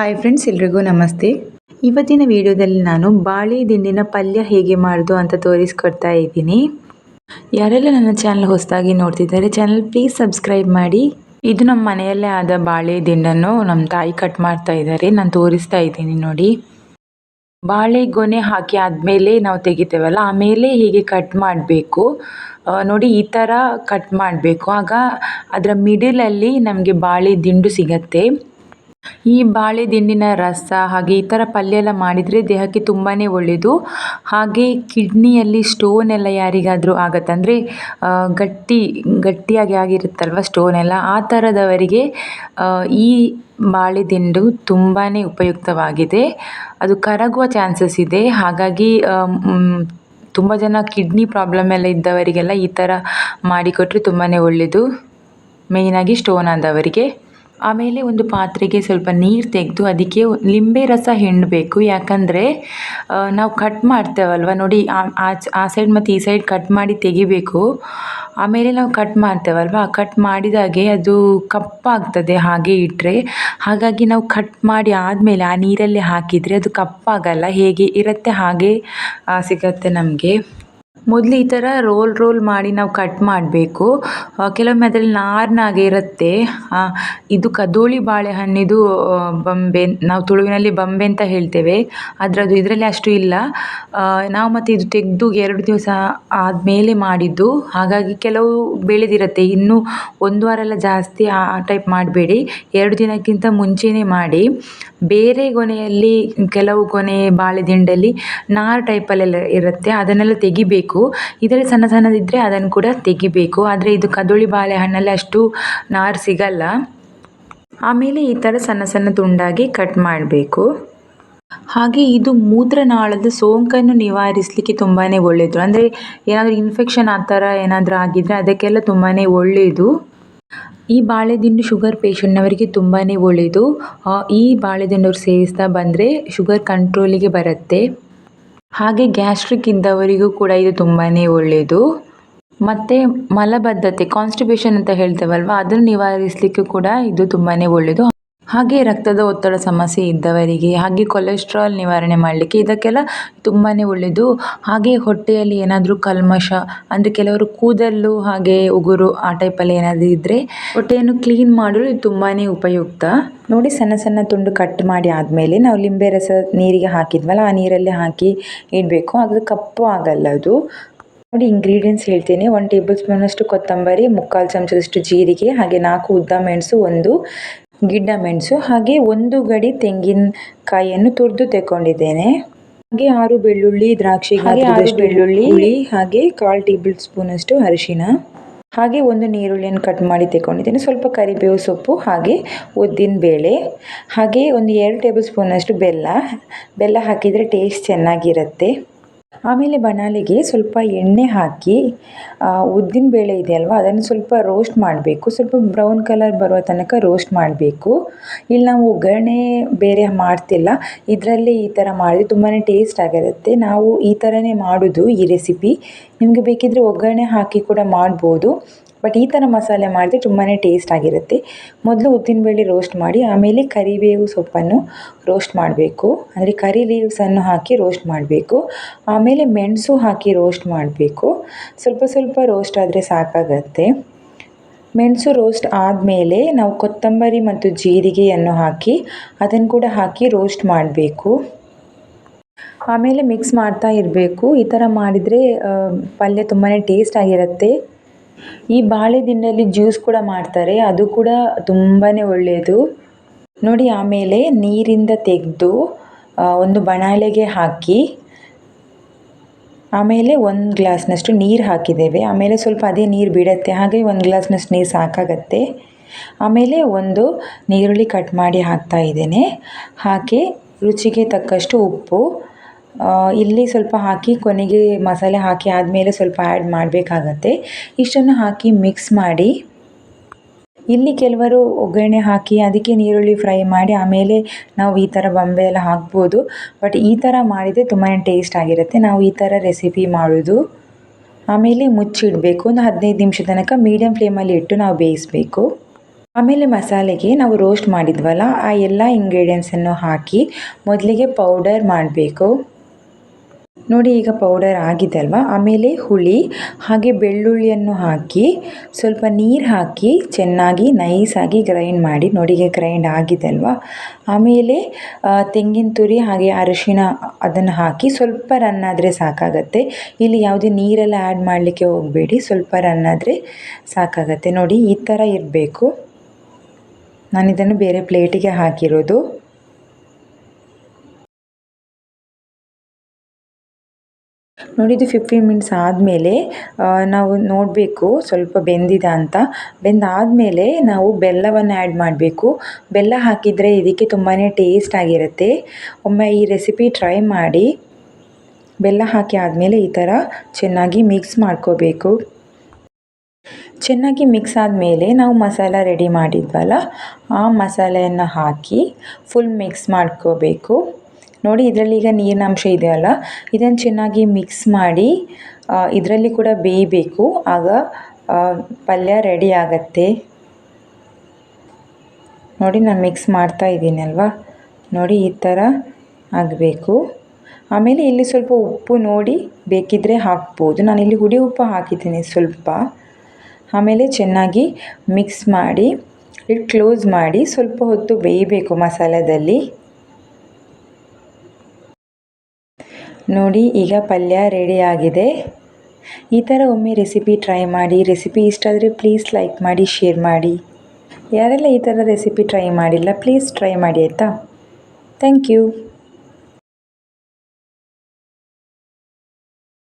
Hi friends ಎಲ್ರಿಗೂ ನಮಸ್ತೆ. ಇವತ್ತಿನ ವಿಡಿಯೋದಲ್ಲಿ ನಾನು ಬಾಳೆ ದಿಂಡಿನ ಪಲ್ಯ ಹೇಗೆ ಮಾಡೋದು ಅಂತ ತೋರಿಸ್ಕೊಡ್ತಾ ಇದ್ದೀನಿ. ಯಾರೆಲ್ಲ ನನ್ನ ಚಾನಲ್ ಹೊಸದಾಗಿ ನೋಡ್ತಿದ್ದಾರೆ ಚಾನಲ್ ಪ್ಲೀಸ್ ಸಬ್ಸ್ಕ್ರೈಬ್ ಮಾಡಿ. ಇದು ನಮ್ಮ ಮನೆಯಲ್ಲೇ ಆದ ಬಾಳೆ ದಿಂಡನ್ನು ನಮ್ಮ ತಾಯಿ ಕಟ್ ಮಾಡ್ತಾ ಇದ್ದಾರೆ. ನಾನು ತೋರಿಸ್ತಾ ಇದ್ದೀನಿ ನೋಡಿ. ಬಾಳೆ ಗೊನೆ ಹಾಕಿ ಆದಮೇಲೆ ನಾವು ತೆಗಿತೇವಲ್ಲ ಆಮೇಲೆ ಹೀಗೆ ಕಟ್ ಮಾಡಬೇಕು ನೋಡಿ ಈ ಥರ ಕಟ್ ಮಾಡಬೇಕು. ಆಗ ಅದರ ಮಿಡಿಲಲ್ಲಿ ನಮಗೆ ಬಾಳೆ ದಿಂಡು ಸಿಗತ್ತೆ. ಈ ಬಾಳೆದಿಂಡಿನ ರಸ ಹಾಗೆ ಈ ಥರ ಪಲ್ಯ ಎಲ್ಲ ಮಾಡಿದರೆ ದೇಹಕ್ಕೆ ತುಂಬಾ ಒಳ್ಳೆಯದು ಹಾಗೆ ಕಿಡ್ನಿಯಲ್ಲಿ ಸ್ಟೋನ್ ಎಲ್ಲ ಯಾರಿಗಾದರೂ ಆಗತ್ತೆ, ಅಂದರೆ ಗಟ್ಟಿ, ಗಟ್ಟಿಯಾಗಿ ಆಗಿರುತ್ತಲ್ವ ಸ್ಟೋನ್ ಎಲ್ಲ, ಆ ಥರದವರಿಗೆ ಈ ಬಾಳೆದಿಂಡು ತುಂಬಾ ಉಪಯುಕ್ತವಾಗಿದೆ. ಅದು ಕರಗುವ ಚಾನ್ಸಸ್ ಇದೆ. ಹಾಗಾಗಿ ತುಂಬ ಜನ ಕಿಡ್ನಿ ಪ್ರಾಬ್ಲಮ್ ಎಲ್ಲ ಇದ್ದವರಿಗೆಲ್ಲ ಈ ಥರ ಮಾಡಿಕೊಟ್ರೆ ತುಂಬಾ ಒಳ್ಳೆಯದು ಮೇಯ್ನಾಗಿ ಸ್ಟೋನ್ ಆದವರಿಗೆ. ಆಮೇಲೆ ಒಂದು ಪಾತ್ರೆಗೆ ಸ್ವಲ್ಪ ನೀರು ತೆಗೆದು ಅದಕ್ಕೆ ಲಿಂಬೆ ರಸ ಹಿಂಡಬೇಕು ಯಾಕಂದರೆ ನಾವು ಕಟ್ ಮಾಡ್ತೇವಲ್ವ? ನೋಡಿ, ಆ ಸೈಡ್ ಮತ್ತು ಈ ಸೈಡ್ ಕಟ್ ಮಾಡಿ ತೆಗಿಬೇಕು. ಆಮೇಲೆ ನಾವು ಕಟ್ ಮಾಡ್ತೇವಲ್ವ? ಕಟ್ ಮಾಡಿದಾಗೆ ಅದು ಕಪ್ಪಾಗ್ತದೆ ಹಾಗೆ ಇಟ್ಟರೆ ಹಾಗಾಗಿ ನಾವು ಕಟ್ ಮಾಡಿ ಆದಮೇಲೆ ಆ ನೀರಲ್ಲಿ ಹಾಕಿದರೆ ಅದು ಕಪ್ಪಾಗಲ್ಲ. ಹೇಗೆ? ಇರುತ್ತೆ ಹಾಗೆ ಸಿಗತ್ತೆ ನಮಗೆ. ಮೊದಲು ಈ ಥರ ರೋಲ್ ರೋಲ್ ಮಾಡಿ ನಾವು ಕಟ್ ಮಾಡಬೇಕು. ಕೆಲವೊಮ್ಮೆ ಅದರಲ್ಲಿ ನಾರ್ನಾಗೆ ಇರುತ್ತೆ. ಇದು ಕದೋಳಿ ಬಾಳೆಹಣ್ಣಿದು ಬಂಬೆ, ನಾವು ತುಳುವಿನಲ್ಲಿ ಬೊಂಬೆ ಅಂತ ಹೇಳ್ತೇವೆ. ಅದರದ್ದು ಇದರಲ್ಲಿ ಅಷ್ಟು ಇಲ್ಲ. ನಾವು ಮತ್ತು ಇದು ತೆಗೆದು ಎರಡು ದಿವಸ ಆದಮೇಲೆ ಮಾಡಿದ್ದು. ಹಾಗಾಗಿ ಕೆಲವು ಬೆಳೆದಿರುತ್ತೆ. ಇನ್ನೂ ಒಂದು ವಾರ ಎಲ್ಲ ಜಾಸ್ತಿ ಆ ಟೈಪ್ ಮಾಡಬೇಡಿ. ಎರಡು ದಿನಕ್ಕಿಂತ ಮುಂಚೆಯೇ ಮಾಡಿ. ಬೇರೆ ಗೊನೆಯಲ್ಲಿ, ಕೆಲವು ಗೊನೆ ಬಾಳೆ ದಿಂಡಲ್ಲಿ ನಾರು ಟೈಪಲ್ಲೆಲ್ಲ ಇರುತ್ತೆ. ಅದನ್ನೆಲ್ಲ ತೆಗಿಬೇಕು. ಇದರಲ್ಲಿ ಸಣ್ಣ ಸಣ್ಣದಿದ್ದರೆ ಅದನ್ನು ಕೂಡ ತೆಗಿಬೇಕು. ಆದರೆ ಇದು ಕದೋಳಿ ಬಾಳೆಹಣ್ಣಲ್ಲಿ ಅಷ್ಟು ನಾರು ಸಿಗಲ್ಲ. ಆಮೇಲೆ ಈ ಥರ ಸಣ್ಣ ಸಣ್ಣ ತುಂಡಾಗಿ ಕಟ್ ಮಾಡಬೇಕು. ಹಾಗೆ ಇದು ಮೂತ್ರನಾಳದ ಸೋಂಕನ್ನು ನಿವಾರಿಸಲಿಕ್ಕೆ ತುಂಬಾ ಒಳ್ಳೆಯದು ಅಂದರೆ ಏನಾದರೂ ಇನ್ಫೆಕ್ಷನ್ ಆ ಥರ ಏನಾದರೂ ಆಗಿದ್ದರೆ ಅದಕ್ಕೆಲ್ಲ ತುಂಬಾ ಒಳ್ಳೆಯದು ಈ ಬಾಳೆದಿಂಡು ಶುಗರ್ ಪೇಷಂಟ್ನವರಿಗೆ ತುಂಬಾ ಒಳ್ಳೆಯದು ಈ ಬಾಳೆದಿಂಡವ್ರು ಸೇವಿಸ್ತಾ ಬಂದರೆ ಶುಗರ್ ಕಂಟ್ರೋಲಿಗೆ ಬರುತ್ತೆ. ಹಾಗೆ ಗ್ಯಾಸ್ಟ್ರಿಕ್ ಇದ್ದವರಿಗೂ ಕೂಡ ಇದು ತುಂಬಾ ಒಳ್ಳೆಯದು ಮತ್ತು ಮಲಬದ್ಧತೆ ಕಾನ್ಸ್ಟಿಪೇಷನ್ ಅಂತ ಹೇಳ್ತೇವಲ್ವ, ಅದನ್ನು ನಿವಾರಿಸಲಿಕ್ಕೂ ಕೂಡ ಇದು ತುಂಬಾ ಒಳ್ಳೆಯದು ಹಾಗೆ ರಕ್ತದ ಒತ್ತಡ ಸಮಸ್ಯೆ ಇದ್ದವರಿಗೆ, ಹಾಗೆ ಕೊಲೆಸ್ಟ್ರಾಲ್ ನಿವಾರಣೆ ಮಾಡಲಿಕ್ಕೆ ಇದಕ್ಕೆಲ್ಲ ತುಂಬಾ ಒಳ್ಳೆಯದು ಹಾಗೆ ಹೊಟ್ಟೆಯಲ್ಲಿ ಏನಾದರೂ ಕಲ್ಮಶ, ಅಂದರೆ ಕೆಲವರು ಕೂದಲು ಹಾಗೆ ಉಗುರು ಆ ಟೈಪಲ್ಲಿ ಏನಾದರೂ ಇದ್ದರೆ ಹೊಟ್ಟೆಯನ್ನು ಕ್ಲೀನ್ ಮಾಡಲು ಇದು ತುಂಬಾ ಉಪಯುಕ್ತ. ನೋಡಿ ಸಣ್ಣ ಸಣ್ಣ ತುಂಡು ಕಟ್ ಮಾಡಿ ಆದಮೇಲೆ ನಾವು ಲಿಂಬೆ ರಸ ನೀರಿಗೆ ಹಾಕಿದ್ವಲ್ಲ, ಆ ನೀರಲ್ಲಿ ಹಾಕಿ ಇಡಬೇಕು. ಅದು ಕಪ್ಪು ಆಗಲ್ಲ ಅದು. ನೋಡಿ ಇಂಗ್ರೀಡಿಯೆಂಟ್ಸ್ ಹೇಳ್ತೀನಿ. ಒನ್ ಟೇಬಲ್ ಸ್ಪೂನಷ್ಟು ಕೊತ್ತಂಬರಿ, ಮುಕ್ಕಾಲು ಚಮಚದಷ್ಟು ಜೀರಿಗೆ, ಹಾಗೆ ನಾಲ್ಕು ಉದ್ದ ಮೆಣಸು, ಒಂದು ಗಿಡ್ಡ ಮೆಣಸು ಹಾಗೆ ಒಂದು ಗಡಿ ತೆಂಗಿನಕಾಯಿಯನ್ನು ತುರಿದು ತೆಕ್ಕೊಂಡಿದ್ದೇನೆ. ಹಾಗೆ ಆರು ಬೆಳ್ಳುಳ್ಳಿ ದ್ರಾಕ್ಷಿ ಹಾಗೆ ಆರು ಬೆಳ್ಳುಳ್ಳಿ. ಹಾಗೆ ಕಾಲು ಟೇಬಲ್ ಸ್ಪೂನಷ್ಟು ಅರಿಶಿನ. ಹಾಗೆ ಒಂದು ನೀರುಳ್ಳಿಯನ್ನು ಕಟ್ ಮಾಡಿ ತೆಕ್ಕೊಂಡಿದ್ದೇನೆ. ಸ್ವಲ್ಪ ಕರಿಬೇವು ಸೊಪ್ಪು ಹಾಗೆ ಉದ್ದಿನ ಬೇಳೆ ಹಾಗೆ ಒಂದು ಎರಡು ಟೇಬಲ್ ಸ್ಪೂನಷ್ಟು ಬೆಲ್ಲ. ಬೆಲ್ಲ ಹಾಕಿದರೆ ಟೇಸ್ಟ್ ಚೆನ್ನಾಗಿರುತ್ತೆ. ಆಮೇಲೆ ಬಣಾಲಿಗೆ ಸ್ವಲ್ಪ ಎಣ್ಣೆ ಹಾಕಿ ಉದ್ದಿನ ಬೇಳೆ ಇದೆ ಅಲ್ವಾ, ಅದನ್ನು ಸ್ವಲ್ಪ ರೋಸ್ಟ್ ಮಾಡಬೇಕು. ಸ್ವಲ್ಪ ಬ್ರೌನ್ ಕಲರ್ ಬರುವ ತನಕ ರೋಸ್ಟ್ ಮಾಡಬೇಕು. ಇಲ್ಲಿ ನಾವು ಒಗ್ಗರಣೆ ಬೇರೆ ಮಾಡ್ತಿಲ್ಲ. ಇದರಲ್ಲೇ ಈ ಥರ ಮಾಡಿದ್ರೆ ತುಂಬಾ ಟೇಸ್ಟ್ ಆಗಿರುತ್ತೆ. ನಾವು ಈ ಥರನೇ ಮಾಡೋದು ಈ ರೆಸಿಪಿ ನಿಮಗೆ ಬೇಕಿದ್ದರೆ ಒಗ್ಗರಣೆ ಹಾಕಿ ಕೂಡ ಮಾಡ್ಬೋದು. ಬಟ್ ಈ ಥರ ಮಸಾಲೆ ಮಾಡಿದ್ರೆ ತುಂಬಾ ಟೇಸ್ಟ್ ಆಗಿರುತ್ತೆ. ಮೊದಲು ಉದ್ದಿನಬೇಳೆ ರೋಸ್ಟ್ ಮಾಡಿ, ಆಮೇಲೆ ಕರಿಬೇವು ಸೊಪ್ಪನ್ನು ರೋಸ್ಟ್ ಮಾಡಬೇಕು. ಅಂದರೆ ಕರಿ ಲೀವ್ಸನ್ನು ಹಾಕಿ ರೋಸ್ಟ್ ಮಾಡಬೇಕು. ಆಮೇಲೆ ಮೆಣಸು ಹಾಕಿ ರೋಸ್ಟ್ ಮಾಡಬೇಕು. ಸ್ವಲ್ಪ ಸ್ವಲ್ಪ ರೋಸ್ಟ್ ಆದರೆ ಸಾಕಾಗತ್ತೆ. ಮೆಣಸು ರೋಸ್ಟ್ ಆದಮೇಲೆ ನಾವು ಕೊತ್ತಂಬರಿ ಮತ್ತು ಜೀರಿಗೆಯನ್ನು ಹಾಕಿ, ಅದನ್ನು ಕೂಡ ಹಾಕಿ ರೋಸ್ಟ್ ಮಾಡಬೇಕು. ಆಮೇಲೆ ಮಿಕ್ಸ್ ಮಾಡ್ತಾ ಇರಬೇಕು. ಈ ಥರ ಮಾಡಿದರೆ ಪಲ್ಯ ತುಂಬಾ ಟೇಸ್ಟ್ ಆಗಿರುತ್ತೆ. ಈ ಬಾಳೆ ದಿಂಡಲ್ಲಿ ಜ್ಯೂಸ್ ಕೂಡ ಮಾಡ್ತಾರೆ, ಅದು ಕೂಡ ತುಂಬಾ ಒಳ್ಳೆಯದು. ನೋಡಿ, ಆಮೇಲೆ ನೀರಿಂದ ತೆಗೆದು ಒಂದು ಬಣಾಳೆಗೆ ಹಾಕಿ, ಆಮೇಲೆ ಒಂದು ಗ್ಲಾಸ್ನಷ್ಟು ನೀರು ಹಾಕಿದ್ದೇವೆ. ಆಮೇಲೆ ಸ್ವಲ್ಪ ಅದೇ ನೀರು ಬಿಡುತ್ತೆ, ಹಾಗೆ ಒಂದು ಗ್ಲಾಸ್ನಷ್ಟು ನೀರು ಸಾಕಾಗತ್ತೆ. ಆಮೇಲೆ ಒಂದು ನೀರುಳ್ಳಿ ಕಟ್ ಮಾಡಿ ಹಾಕ್ತಾ ಇದ್ದೇನೆ. ಹಾಕಿ ರುಚಿಗೆ ತಕ್ಕಷ್ಟು ಉಪ್ಪು ಇಲ್ಲಿ ಸ್ವಲ್ಪ ಹಾಕಿ ಕೊನೆಗೆ ಮಸಾಲೆ ಹಾಕಿ ಆದಮೇಲೆ ಸ್ವಲ್ಪ ಆ್ಯಡ್ ಮಾಡಬೇಕಾಗತ್ತೆ. ಇಷ್ಟನ್ನು ಹಾಕಿ ಮಿಕ್ಸ್ ಮಾಡಿ. ಇಲ್ಲಿ ಕೆಲವರು ಒಗ್ಗರಣೆ ಹಾಕಿ ಅದಕ್ಕೆ ನೀರುಳ್ಳಿ ಫ್ರೈ ಮಾಡಿ ಆಮೇಲೆ ನಾವು ಈ ಥರ ಬೊಂಬೆ ಎಲ್ಲ ಹಾಕ್ಬೋದು. ಬಟ್ ಈ ಥರ ಮಾಡಿದರೆ ತುಂಬಾ ಟೇಸ್ಟ್ ಆಗಿರುತ್ತೆ. ನಾವು ಈ ಥರ ರೆಸಿಪಿ ಮಾಡೋದು. ಆಮೇಲೆ ಮುಚ್ಚಿಡಬೇಕು ಒಂದು ಹದಿನೈದು ನಿಮಿಷ ತನಕ ಮೀಡಿಯಮ್ ಫ್ಲೇಮಲ್ಲಿ ಇಟ್ಟು ನಾವು ಬೇಯಿಸಬೇಕು. ಆಮೇಲೆ ಮಸಾಲೆಗೆ ನಾವು ರೋಸ್ಟ್ ಮಾಡಿದ್ವಲ್ಲ, ಆ ಎಲ್ಲ ಇಂಗ್ರೀಡಿಯೆಂಟ್ಸನ್ನು ಹಾಕಿ ಮೊದಲಿಗೆ ಪೌಡರ್ ಮಾಡಬೇಕು. ನೋಡಿ ಈಗ ಪೌಡರ್ ಆಗಿದೆ ಅಲ್ವಾ? ಆಮೇಲೆ ಹುಳಿ, ಹಾಗೆ ಬೆಳ್ಳುಳ್ಳಿಯನ್ನು ಹಾಕಿ, ಸ್ವಲ್ಪ ನೀರು ಹಾಕಿ ಚೆನ್ನಾಗಿ ನೈಸಾಗಿ ಗ್ರೈಂಡ್ ಮಾಡಿ, ನೋಡಿ ಈಗ ಗ್ರೈಂಡ್ ಆಗಿದೆ ಅಲ್ವಾ? ಆಮೇಲೆ ತೆಂಗಿನ ತುರಿ ಹಾಗೆ ಅರಿಶಿಣ ಅದನ್ನು ಹಾಕಿ ಸ್ವಲ್ಪ ರನ್ ಆದರೆ ಸಾಕಾಗತ್ತೆ. ಇಲ್ಲಿ ಯಾವುದೇ ನೀರೆಲ್ಲ ಆ್ಯಡ್ ಮಾಡಲಿಕ್ಕೆ ಹೋಗಬೇಡಿ, ಸ್ವಲ್ಪ ರನ್ ಆದರೆ ಸಾಕಾಗತ್ತೆ. ನೋಡಿ ಈ ಥರ ಇರಬೇಕು. ನಾನು ಇದನ್ನು ಬೇರೆ ಪ್ಲೇಟಿಗೆ ಹಾಕಿರೋದು. ನೋಡಿ, ಇದು ಫಿಫ್ಟೀನ್ ಮಿನಿಟ್ಸ್ ಆದಮೇಲೆ ನಾವು ನೋಡಬೇಕು ಸ್ವಲ್ಪ ಬೆಂದಿದೆ ಅಂತ. ಬೆಂದಾದಮೇಲೆ ನಾವು ಬೆಲ್ಲವನ್ನು ಆ್ಯಡ್ ಮಾಡಬೇಕು. ಬೆಲ್ಲ ಹಾಕಿದರೆ ಇದಕ್ಕೆ ತುಂಬಾ ಟೇಸ್ಟ್ ಆಗಿರುತ್ತೆ. ಒಮ್ಮೆ ಈ ರೆಸಿಪಿ ಟ್ರೈ ಮಾಡಿ, ಬೆಲ್ಲ ಹಾಕಿ ಆದಮೇಲೆ ಈ ಥರ ಚೆನ್ನಾಗಿ ಮಿಕ್ಸ್ ಮಾಡ್ಕೋಬೇಕು. ಚೆನ್ನಾಗಿ ಮಿಕ್ಸ್ ಆದಮೇಲೆ ನಾವು ಮಸಾಲ ರೆಡಿ ಮಾಡಿದ್ವಲ್ಲ, ಆ ಮಸಾಲೆಯನ್ನು ಹಾಕಿ ಫುಲ್ ಮಿಕ್ಸ್ ಮಾಡ್ಕೋಬೇಕು. ನೋಡಿ, ಇದರಲ್ಲಿ ಈಗ ನೀರಿನ ನೀರಿನಂಶ ಇದೆಯಲ್ಲ ಇದನ್ನು ಚೆನ್ನಾಗಿ ಮಿಕ್ಸ್ ಮಾಡಿ ಇದರಲ್ಲಿ ಕೂಡ ಬೇಯಬೇಕು. ಆಗ ಪಲ್ಯ ರೆಡಿ ಆಗತ್ತೆ. ನೋಡಿ, ನಾನು ಮಿಕ್ಸ್ ಮಾಡ್ತಾ ಇದ್ದೀನಲ್ವಾ ನೋಡಿ, ಈ ಥರ ಆಗಬೇಕು. ಆಮೇಲೆ ಇಲ್ಲಿ ಸ್ವಲ್ಪ ಉಪ್ಪು ನೋಡಿ ಬೇಕಿದ್ದರೆ ಹಾಕ್ಬೋದು. ಇಲ್ಲಿ ಹುಡಿ ಉಪ್ಪು ಹಾಕಿದ್ದೀನಿ ಸ್ವಲ್ಪ. ಆಮೇಲೆ ಚೆನ್ನಾಗಿ ಮಿಕ್ಸ್ ಮಾಡಿ ಇಟ್ಟು ಕ್ಲೋಸ್ ಮಾಡಿ ಸ್ವಲ್ಪ ಹೊತ್ತು ಬೇಯಬೇಕು ಮಸಾಲದಲ್ಲಿ. ನೋಡಿ, ಈಗ ಪಲ್ಯ ರೆಡಿ ಆಗಿದೆ. ಈ ಥರ ಒಮ್ಮೆ ರೆಸಿಪಿ ಟ್ರೈ ಮಾಡಿ ರೆಸಿಪಿ ಇಷ್ಟ ಆದರೆ ಪ್ಲೀಸ್ ಲೈಕ್ ಮಾಡಿ ಶೇರ್ ಮಾಡಿ. ಯಾರೆಲ್ಲ ಈ ಥರ ರೆಸಿಪಿ ಟ್ರೈ ಮಾಡಿಲ್ಲ ಪ್ಲೀಸ್ ಟ್ರೈ ಮಾಡಿ ಆಯಿತಾ? Thank you